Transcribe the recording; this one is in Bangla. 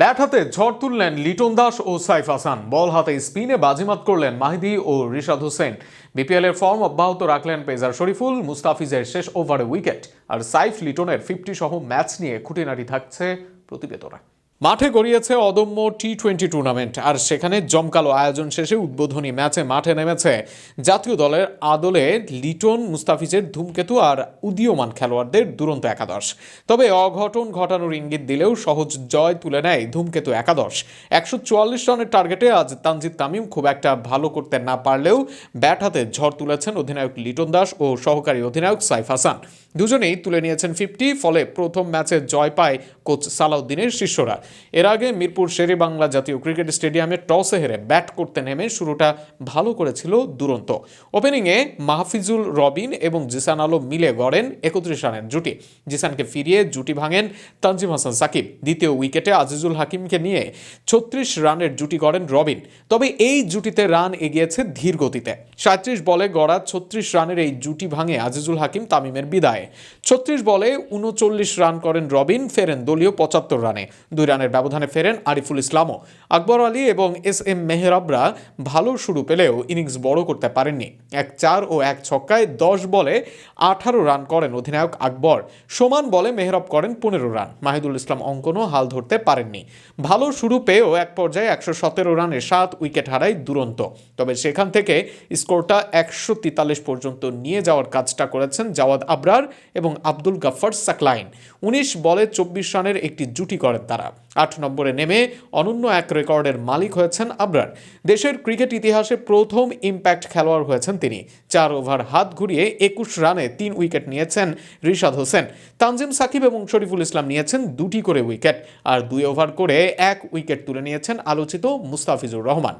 ব্যাট হাতে ঝড় তুললেন লিটন দাস ও সাইফ হাসান। বল হাতে স্পিনে বাজিমাত করলেন মাহিদি ও রিশাদ হোসেন। বিপিএলের ফর্ম অব্যাহত রাখলেন পেজার শরীফুল, মুস্তাফিজের শেষ ওভারে উইকেট। আর সাইফ লিটনের ফিফটি সহ ম্যাচ নিয়ে খুঁটিনাটি থাকছে প্রতিবেদনা। মাঠে গড়িয়েছে অদম্য টি টোয়েন্টি টুর্নামেন্ট আর সেখানে জমকালো আয়োজন শেষে উদ্বোধনী ম্যাচে মাঠে নেমেছে জাতীয় দলের আদলে লিটন মুস্তাফিজের ধূমকেতু আর উদীয়মান খেলোয়াড়দের দুরন্ত একাদশ। তবে অঘটন ঘটানোর ইঙ্গিত দিলেও সহজ জয় তুলে নেয় ধূমকেতু একাদশ। একশো চুয়াল্লিশ রানের টার্গেটে আজ তানজিদ তামিম খুব একটা ভালো করতে না পারলেও ব্যাট হাতে ঝড় তুলেছেন অধিনায়ক লিটন দাস ও সহকারী অধিনায়ক সাইফ হাসান। দুজনেই তুলে নিয়েছেন ফিফটি ফলে প্রথম ম্যাচে জয় পায় কোচ সালাউদ্দিনের শিষ্যরা। এর আগে মিরপুর শেরে বাংলা জাতীয় ক্রিকেট স্টেডিয়ামে টসে হেরে ব্যাট করতে নেমে শুরুটা ভালো করেছিল দুরন্ত। ওপেনিংয়ে মাহফিজুল রবিন এবং জিসান আলম মিলে গড়েন একত্রিশ রানের জুটি। জিসানকে ফিরিয়ে জুটি ভাঙেন তানজিম হাসান সাকিব। দ্বিতীয় উইকেটে আজিজুল হাকিমকে নিয়ে ছত্রিশ রানের জুটি গড়েন রবিন। তবে এই জুটিতে রান এগিয়েছে ধীর গতিতে। সাঁত্রিশ বলে গড়া ছত্রিশ রানের এই জুটি ভাঙে আজিজুল হাকিম তামিমের বিদায়। ছত্রিশ বলে উনচল্লিশ রান করেন রবিন, ফেরেন দলীয় পঁচাত্তর রানে। দুই রানের ব্যবধানে ফেরেন আরিফুল ইসলামও। আকবর আলী এবং এস এম মেহরাবরা ভালো শুরু পেলেও ইনিংস বড় করতে পারেননি। এক চার ও এক ছক্কায় দশ বলে আঠারো রান করেন অধিনায়ক আকবর। সমান বলে মেহরাব করেন পনেরো রান। মাহিদুল ইসলাম অঙ্কনও হাল ধরতে পারেননি। ভালো শুরু পেয়েও এক পর্যায়ে একশো সতেরো রানে সাত উইকেট হারায় দুরন্ত। তবে সেখান থেকে স্কোরটা একশো তেতাল্লিশ পর্যন্ত নিয়ে যাওয়ার কাজটা করেছেন জাওয়াদ আবরার এবং আব্দুল গাফফার সাকলাইন। উনিশ বলে চব্বিশ রানের একটি জুটি করেন তারা। আট নম্বরে নেমে অনন্য এক রেকর্ডের মালিক হয়েছেন আবরার। দেশের ক্রিকেট ইতিহাসে প্রথম ইম্প্যাক্ট খেলোয়াড় হয়েছেন তিনি। চার ওভার হাত ঘুরিয়ে একুশ রানে তিন উইকেট নিয়েছেন রিশাদ হোসেন। তানজিম সাকিব এবং শরীফুল ইসলাম নিয়েছেন দুটি করে উইকেট। আর দুই ওভার করে এক উইকেট তুলে নিয়েছেন আলোচিত মুস্তাফিজুর রহমান।